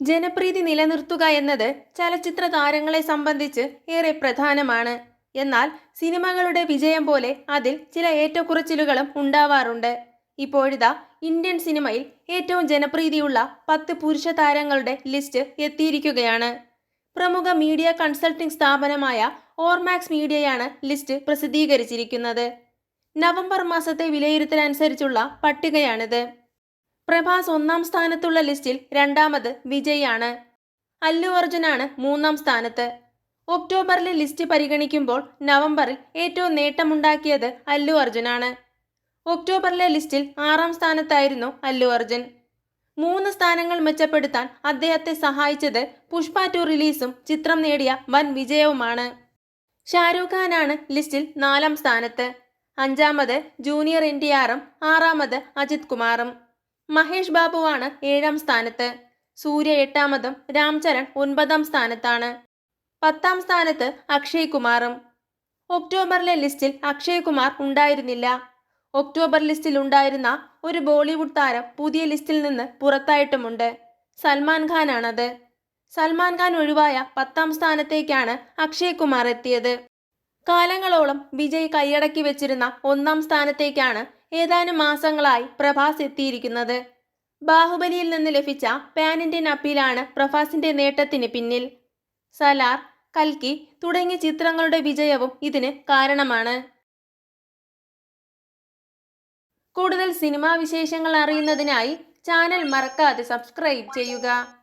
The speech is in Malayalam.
ജനപ്രീതി നിലനിർത്തുക എന്നത് ചലച്ചിത്ര താരങ്ങളെ സംബന്ധിച്ച് ഏറെ പ്രധാനമാണ്. എന്നാൽ സിനിമകളുടെ വിജയം പോലെ അതിൽ ചില ഏറ്റക്കുറച്ചിലുകളും ഉണ്ടാവാറുണ്ട്. ഇപ്പോഴിതാ ഇന്ത്യൻ സിനിമയിൽ ഏറ്റവും ജനപ്രീതിയുള്ള പത്ത് പുരുഷ താരങ്ങളുടെ ലിസ്റ്റ് എത്തിയിരിക്കുകയാണ്. പ്രമുഖ മീഡിയ കൺസൾട്ടിംഗ് സ്ഥാപനമായ ഓർമാക്സ് മീഡിയയാണ് ലിസ്റ്റ് പ്രസിദ്ധീകരിച്ചിരിക്കുന്നത്. നവംബർ മാസത്തെ വിലയിരുത്തലനുസരിച്ചുള്ള പട്ടികയാണിത്. പ്രഭാസ് ഒന്നാം സ്ഥാനത്തുള്ള ലിസ്റ്റിൽ രണ്ടാമത് വിജയാണ്. അല്ലു അർജുനാണ് മൂന്നാം സ്ഥാനത്ത്. ഒക്ടോബറിലെ ലിസ്റ്റ് പരിഗണിക്കുമ്പോൾ നവംബറിൽ ഏറ്റവും നേട്ടമുണ്ടാക്കിയത് അല്ലു അർജുനാണ്. ഒക്ടോബറിലെ ലിസ്റ്റിൽ ആറാം സ്ഥാനത്തായിരുന്നു അല്ലു അർജുൻ. മൂന്ന് സ്ഥാനങ്ങൾ മെച്ചപ്പെടുത്താൻ അദ്ദേഹത്തെ സഹായിച്ചത് പുഷ്പ ടു റിലീസും ചിത്രം നേടിയ വൻ വിജയവുമാണ്. ഷാരൂഖ് ഖാനാണ് ലിസ്റ്റിൽ നാലാം സ്ഥാനത്ത്. അഞ്ചാമത് ജൂനിയർ എൻ ടി ആറും ആറാമത് അജിത് കുമാറും. മഹേഷ് ബാബുവാണ് ഏഴാം സ്ഥാനത്ത്. സൂര്യ എട്ടാമതും രാംചരൺ ഒൻപതാം സ്ഥാനത്താണ്. പത്താം സ്ഥാനത്ത് അക്ഷയ് കുമാറും ഒക്ടോബറിലെ ലിസ്റ്റിൽ അക്ഷയ് കുമാർ ഉണ്ടായിരുന്നില്ല. ഒക്ടോബർ ലിസ്റ്റിൽ ഉണ്ടായിരുന്ന ഒരു ബോളിവുഡ് താരം പുതിയ ലിസ്റ്റിൽ നിന്ന് പുറത്തായിട്ടുമുണ്ട്. സൽമാൻ ഖാനാണത്. സൽമാൻ ഖാൻ ഒഴിവായ പത്താം സ്ഥാനത്തേക്കാണ് അക്ഷയ് കുമാർ എത്തിയത്. കാലങ്ങളോളം വിജയ് കൈയടക്കി വെച്ചിരുന്ന ഒന്നാം സ്ഥാനത്തേക്കാണ് ഏതാനും മാസങ്ങളായി പ്രഭാസ് എത്തിയിരിക്കുന്നത്. ബാഹുബലിയിൽ നിന്ന് ലഭിച്ച ഇന്ത്യൻ അപ്പീലാണ് പ്രഭാസിന്റെ നേട്ടത്തിന് പിന്നിൽ. സലാർ കൽക്കി തുടങ്ങിയ ചിത്രങ്ങളുടെ വിജയവും ഇതിന് കാരണമാണ്. കൂടുതൽ സിനിമാ വിശേഷങ്ങൾ അറിയുന്നതിനായി ചാനൽ മറക്കാതെ സബ്സ്ക്രൈബ് ചെയ്യുക.